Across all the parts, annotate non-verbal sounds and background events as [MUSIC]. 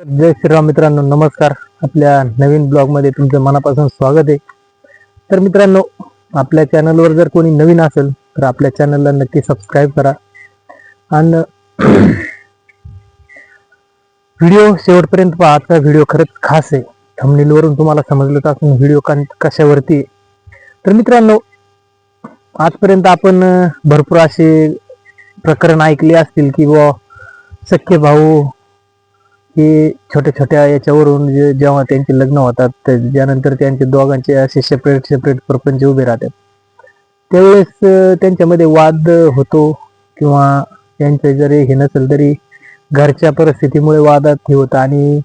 जय श्रीराम मित्रांनो नमस्कार. आपल्या नवीन ब्लॉगमध्ये तुमचं मनापासून स्वागत आहे. तर मित्रांनो आपल्या चॅनलवर जर कोणी नवीन असेल तर आपल्या चॅनलला नक्की सबस्क्राईब करा. आणि [CLEARS THROAT] व्हिडिओ शेवटपर्यंत पहा आजचा व्हिडिओ खरंच खास आहे. thumbnail वरून तुम्हाला समजलं असून व्हिडिओ कशावरती आहे. तर मित्रांनो आजपर्यंत आपण भरपूर असे प्रकरण ऐकले असतील की बुवा सख्खे भाऊ की छोट्या छोट्या याच्यावरून जे जेव्हा त्यांचे लग्न होतात तर त्यांचे दोघांचे असे सेपरेट सेपरेट प्रपंच उभे राहतात. त्यावेळेस त्यांच्यामध्ये वाद होतो किंवा त्यांचे जरी हे नसेल तरी घरच्या परिस्थितीमुळे वादात हे होतं आणि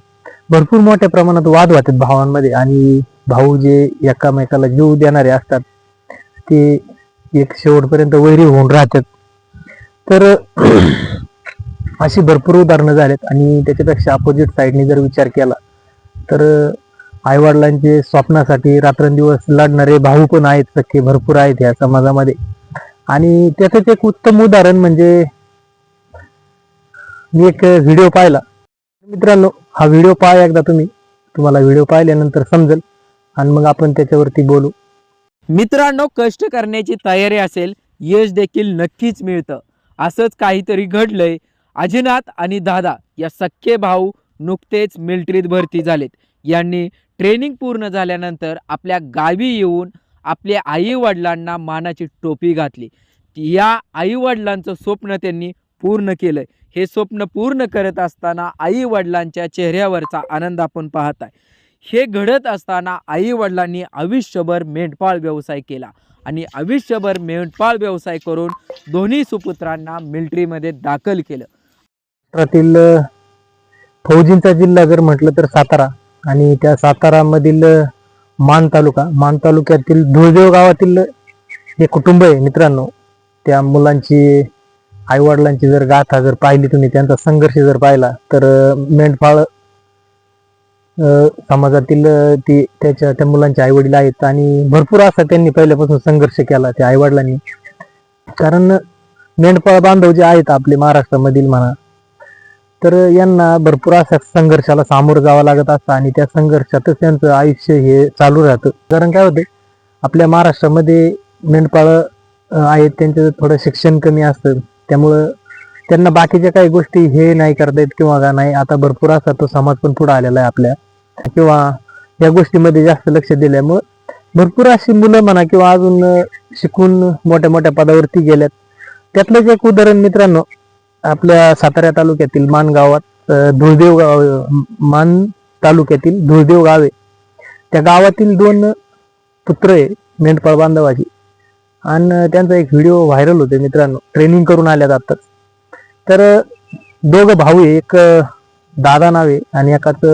भरपूर मोठ्या प्रमाणात वाद होतात भावांमध्ये आणि भाऊ जे एकामेकाला जीव देणारे असतात ते एक शेवटपर्यंत वैरी होऊन राहतात. तर अशी भरपूर उदाहरणं झालेत. आणि त्याच्यापेक्षा अपोजिट साईडने जर विचार केला तर आई वडिलांचे स्वप्नासाठी रात्रंदिवस लढणारे भाऊ पण आहेत सख्खे भरपूर आहेत या समाजामध्ये. आणि त्याचंच एक उत्तम उदाहरण म्हणजे मी एक व्हिडिओ पाहिला. मित्रांनो हा व्हिडिओ पाहा एकदा तुम्ही. तुम्हाला व्हिडिओ पाहिल्यानंतर समजेल. आणि मग आपण त्याच्यावरती बोलू. मित्रांनो कष्ट करण्याची तयारी असेल यश देखील नक्कीच मिळतं. असंच काहीतरी घडलंय अजिनाथ आणि दादा या सख्खे भाऊ नुकतेच मिलिटरीत भरती झालेत. यांनी ट्रेनिंग पूर्ण झाल्यानंतर आपल्या गावी येऊन आपल्या आई वडिलांना मानाची टोपी घातली. या आई वडिलांचं स्वप्न त्यांनी पूर्ण केलं हे स्वप्न पूर्ण करत असताना आई वडिलांच्या चेहऱ्यावरचा आनंद आपण पाहत आहे हे घडत असताना आई वडिलांनी आयुष्यभर मेंढपाळ व्यवसाय केला आणि आयुष्यभर मेंढपाळ व्यवसाय करून दोन्ही सुपुत्रांना मिल्ट्रीमध्ये दाखल केलं. महाराष्ट्रातील फौजींचा जिल्हा जर म्हटलं तर सातारा आणि त्या सातारामधील मान तालुका मान तालुक्यातील धुळदेव गावातील जे कुटुंब आहे मित्रांनो. त्या मुलांची आई वडिलांची जर गाथा जर पाहिली तुम्ही त्यांचा संघर्ष जर पाहिला तर मेंढपाळ समाजातील ती त्याच्या त्या मुलांचे आई वडील आहेत आणि भरपूर असा त्यांनी पहिल्यापासून संघर्ष केला त्या आईवडिलांनी. कारण मेंढपाळ बांधव जे आहेत आपले महाराष्ट्रामधील म्हणा तर यांना भरपूर अशा संघर्षाला सामोरं जावं लागत असतं आणि त्या संघर्षातच त्यांचं आयुष्य हे चालू राहतं. कारण काय होतं आपल्या महाराष्ट्रामध्ये मेंढपाळ आहेत त्यांचं थोडं शिक्षण कमी असतं. त्यामुळं त्यांना बाकीच्या काही गोष्टी हे नाही करता येत किंवा का नाही आता भरपूर असा तो समाज पण पुढे आलेला आहे आपल्या. किंवा या गोष्टीमध्ये जास्त लक्ष दिल्यामुळं भरपूर अशी मुलं म्हणा किंवा अजून शिकून मोठ्या मोठ्या पदावरती गेल्यात. त्यातलंच एक उदाहरण मित्रांनो आपल्या सातारा तालुक्यातील मान गावात धुळदेव गाव मान तालुक्यातील धुळदेव गाव आहे. त्या गावातील दोन पुत्र आहे मेंढपाळ बांधवाची. आणि त्यांचा एक व्हिडिओ व्हायरल होते मित्रांनो ट्रेनिंग करून आल्यात आत्ताच. तर दोघं भाऊ आहे एक दादा नावे आणि एकाच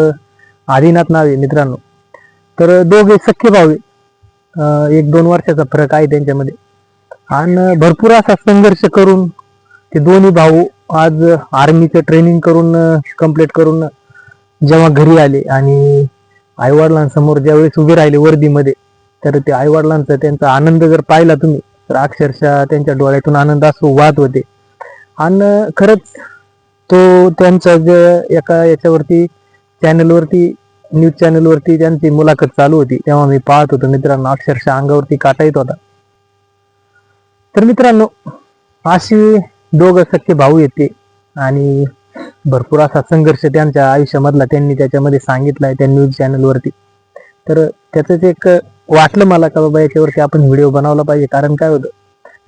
आदिनाथ नावे मित्रांनो. तर दोघे सख्खे भाऊ आहे. एक दोन वर्षाचा फरक आहे त्यांच्यामध्ये. आणि भरपूर असा संघर्ष करून ते दोन्ही भाऊ आज आर्मीचं ट्रेनिंग करून कंप्लीट करून जेव्हा घरी आले आणि आईवडिलांसमोर ज्यावेळेस उभे राहिले वर्दीमध्ये तर ते आईवडिलांचा त्यांचा आनंद जर पाहिला तुम्ही तर अक्षरशः त्यांच्या डोळ्यातून आनंद असो वाहत होते. आणि खरंच तो त्यांचा जे एका याच्यावरती चॅनलवरती न्यूज चॅनलवरती त्यांची मुलाखत चालू होती तेव्हा मी पाहत होतो मित्रांनो अक्षरशः अंगावरती काटा येत होता. तर मित्रांनो अशी दोघं सख्खे भाऊ येते. आणि भरपूर असा संघर्ष त्यांच्या आयुष्यामधला त्यांनी त्याच्यामध्ये सांगितलाय त्या न्यूज चॅनलवरती तर त्याचंच एक वाटलं मला का बाबा याच्यावरती आपण व्हिडिओ बनवला पाहिजे. कारण काय होतं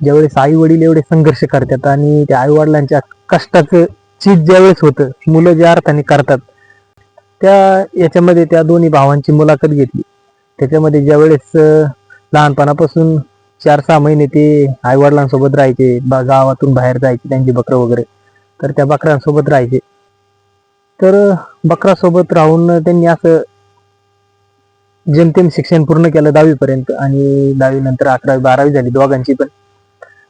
ज्यावेळेस आई वडील एवढे संघर्ष करतात आणि त्या आई वडिलांच्या कष्टाचं चीज ज्यावेळेस होतं मुलं ज्या अर्थाने करतात त्या याच्यामध्ये त्या दोन्ही भावांची मुलाखत घेतली. त्याच्यामध्ये ज्यावेळेस लहानपणापासून चार सहा महिने ते आई वडिलांसोबत राहायचे गावातून बाहेर जायचे त्यांची बकरं वगैरे. तर त्या बकऱ्यांसोबत राहायचे. तर बकरासोबत राहून त्यांनी असं जेमतेम शिक्षण पूर्ण केलं दहावीपर्यंत आणि दहावी नंतर अकरावी बारावी झाली दोघांची पण.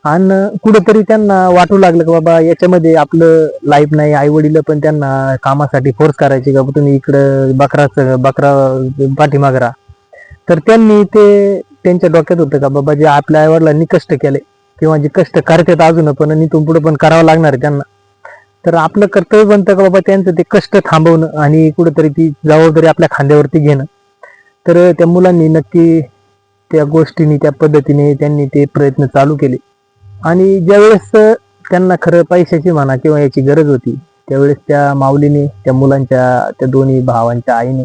आणि कुठंतरी त्यांना वाटू लागलं की बाबा याच्यामध्ये आपलं लाईफ नाही आई वडील पण त्यांना कामासाठी फोर्स करायचे का तुम्ही इकडं बकराचं बकरा पाठीमाग राहा. तर त्यांनी ते त्यांच्या डोक्यात होतं का बाबा जे आपल्या आई वडिलांनी कष्ट केले किंवा जे कष्ट करतात अजून पण आणि इथून पुढे पण करावं लागणार आहे त्यांना. तर आपलं कर्तव्य बनतं का बाबा त्यांचं ते कष्ट थांबवणं आणि कुठेतरी ती जबाबदारी आपल्या खांद्यावरती घेणं. तर त्या मुलांनी नक्की त्या गोष्टीने त्या पद्धतीने त्यांनी ते प्रयत्न चालू केले. आणि ज्यावेळेस त्यांना खरं पैशाची म्हणा किंवा याची गरज होती त्यावेळेस त्या माऊलीने त्या मुलांच्या त्या दोन्ही भावांच्या आईने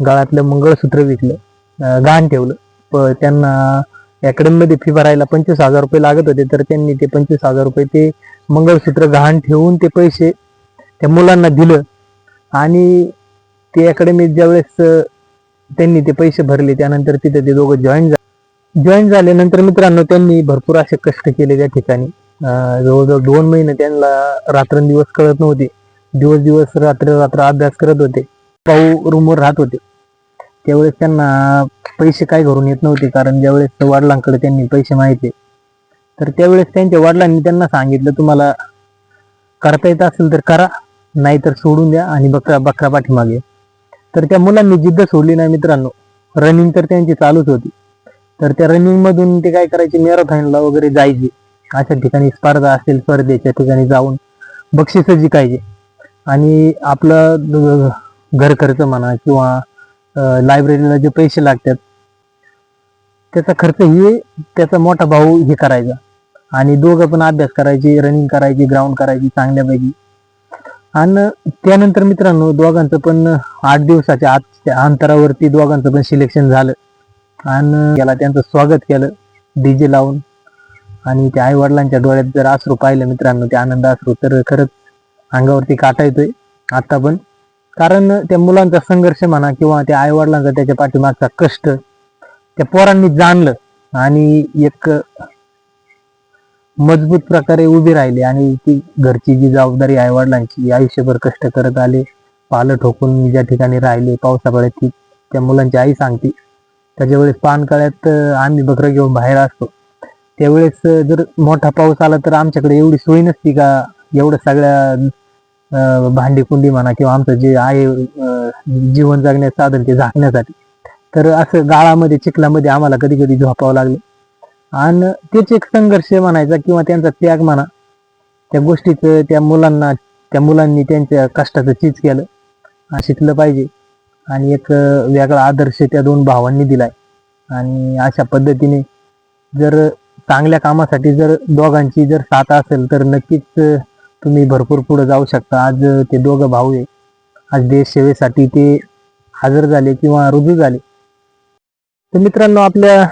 गळातलं मंगळसूत्र विकलं गहाण ठेवलं. त्यांना अकॅडमीमध्ये फी भरायला पंचवीस हजार रुपये लागत होते तर त्यांनी ते पंचवीस हजार रुपये ते मंगळसूत्र गहाण ठेवून ते पैसे त्या मुलांना दिलं. आणि ते अकॅडमीत ज्यावेळेस त्यांनी ते पैसे भरले त्यानंतर तिथे ते दोघं जॉईन झाले जॉईन झाल्यानंतर मित्रांनो त्यांनी भरपूर असे कष्ट केले त्या ठिकाणी. जवळजवळ दोन महिने त्यांना रात्रंदिवस कळत नव्हते. दिवस दिवस रात्र रात्र अभ्यास करत होते. भाऊ रूमवर राहत होते. त्यावेळेस त्यांना पैसे काय घरून येत नव्हते कारण ज्यावेळेस वडिलांकडे त्यांनी पैसे मागितले तर त्यावेळेस त्यांच्या वडिलांनी त्यांना सांगितलं तुम्हाला करता येत असेल तर करा नाहीतर सोडून द्या आणि बकरा बकरा पाठीमागे. तर त्या मुलांनी जिद्द सोडली नाही मित्रांनो रनिंग तर त्यांची चालूच होती. तर त्या रनिंग मधून ते काय करायचे मॅरेथॉनला वगैरे जायचे. अशा ठिकाणी स्पर्धा असेल स्पर्धेच्या ठिकाणी जाऊन बक्षीस जिकायचे. आणि आपलं घर खर्च म्हणा किंवा लायब्ररीला जे पैसे लागतात त्याचा खर्च हे त्याचा मोठा भाऊ हे करायचा. आणि दोघं पण अभ्यास करायचे रनिंग करायची ग्राउंड करायची चांगल्यापैकी. आणि त्यानंतर मित्रांनो दोघांचं पण आठ दिवसाच्या आतच्या अंतरावरती दोघांचं पण सिलेक्शन झालं. आणि त्याला त्यांचं स्वागत केलं डीजे लावून. आणि त्या आई वडिलांच्या डोळ्यात जर आश्रू पाहिलं मित्रांनो ते आनंद अश्रू तर खरंच अंगावरती काटा येतोय. आता पण कारण त्या मुलांचा संघर्ष म्हणा किंवा त्या आई वडिलांचा त्याच्या पाठीमागचा कष्ट त्या पोरांनी जाणलं आणि एक मजबूत प्रकारे उभी राहिली आणि ती घरची जी जबाबदारी आई वडिलांची आयुष्यभर कष्ट करत आले. पालं ठोकून ज्या ठिकाणी राहिले पावसाळ्यात ती त्या मुलांची आई सांगते त्याच्या वेळेस पानकाळ्यात आम्ही बकरं घेऊन बाहेर असतो. त्यावेळेस जर मोठा पाऊस आला तर आमच्याकडे एवढी सोय नसती का? एवढं सगळ्या भांडी कुंडी म्हणा किंवा आमचं जे आहे जीवन जगण्याचं साधन ते झाकण्यासाठी. तर असं गाळामध्ये चिखलामध्ये आम्हाला कधी कधी झोपावं लागलं. आणि तेच एक संघर्ष म्हणायचा किंवा त्यांचा त्याग म्हणा. त्या गोष्टीचं त्या मुलांना त्या मुलांनी त्यांच्या कष्टाचं चीज केलं. शिकलं पाहिजे. आणि एक वेगळा आदर्श त्या दोन भावांनी दिलाय. आणि अशा पद्धतीने जर चांगल्या कामासाठी जर दोघांची जर साथ असेल तर नक्कीच तुम्ही भरपूर पुढे जाऊ शकता. आज ते दोघं भाऊ आहे. आज देश सेवेसाठी ते हजर झाले किंवा रुजू झाले. तर मित्रांनो आपल्या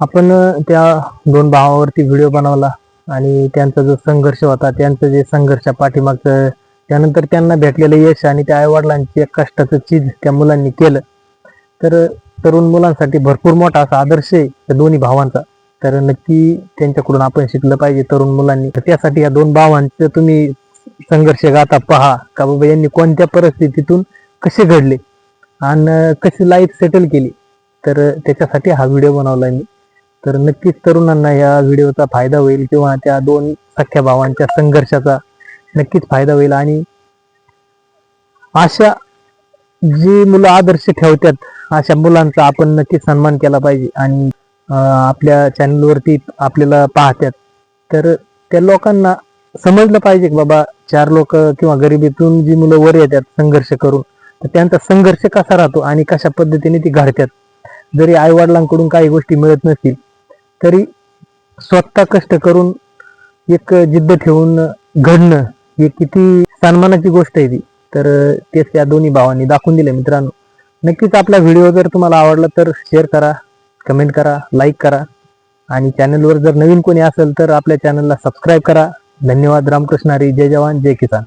आपण त्या दोन भावावरती व्हिडिओ बनवला आणि त्यांचा जो संघर्ष होता त्यांचं जे संघर्ष पाठीमागचं त्यानंतर त्यांना भेटलेलं यश आणि त्या आईवडिलांची एक कष्टाचं चीज त्या मुलांनी केलं. तर तरुण मुलांसाठी भरपूर मोठा असा आदर्श आहे त्या दोन्ही भावांचा. तर नक्की त्यांच्याकडून आपण शिकलं पाहिजे तरुण मुलांनी. त्यासाठी या दोन भावांचं तुम्ही संघर्ष गाता पहा. का बाबा यांनी कोणत्या परिस्थितीतून कसे घडले? आणि कशी लाईफ सेटल केली? तर त्याच्यासाठी हा व्हिडिओ बनवला मी. तर नक्कीच तरुणांना या व्हिडिओचा फायदा होईल किंवा त्या दोन सख्या भावांच्या संघर्षाचा नक्कीच फायदा होईल. आणि अशा जी मुलं आदर्श ठेवतात अशा मुलांचा आपण नक्की सन्मान केला पाहिजे. आणि आपल्या चॅनलवरती आपल्याला पाहतात तर त्या लोकांना समजलं पाहिजे की बाबा चार लोक किंवा गरिबीतून जी मुलं वर येतात संघर्ष करून तर त्यांचा संघर्ष कसा राहतो आणि कशा पद्धतीने ती घडतात जरी आईवडिलांकडून काही गोष्टी मिळत नसतील तरी स्वतः कष्ट करून एक जिद्द ठेवून घडणं हे किती सन्मानाची गोष्ट आहे ती. तर तेच त्या दोन्ही भावांनी दाखवून दिले मित्रांनो. नक्कीच आपला व्हिडिओ जर तुम्हाला आवडला तर शेअर करा. कमेंट करा लाईक करा. आणि चॅनलवर जर नवीन कोणी असेल तर आपल्या चॅनलला सबस्क्राईब करा. धन्यवाद. रामकृष्ण हरी. जय जवान. जय किसान.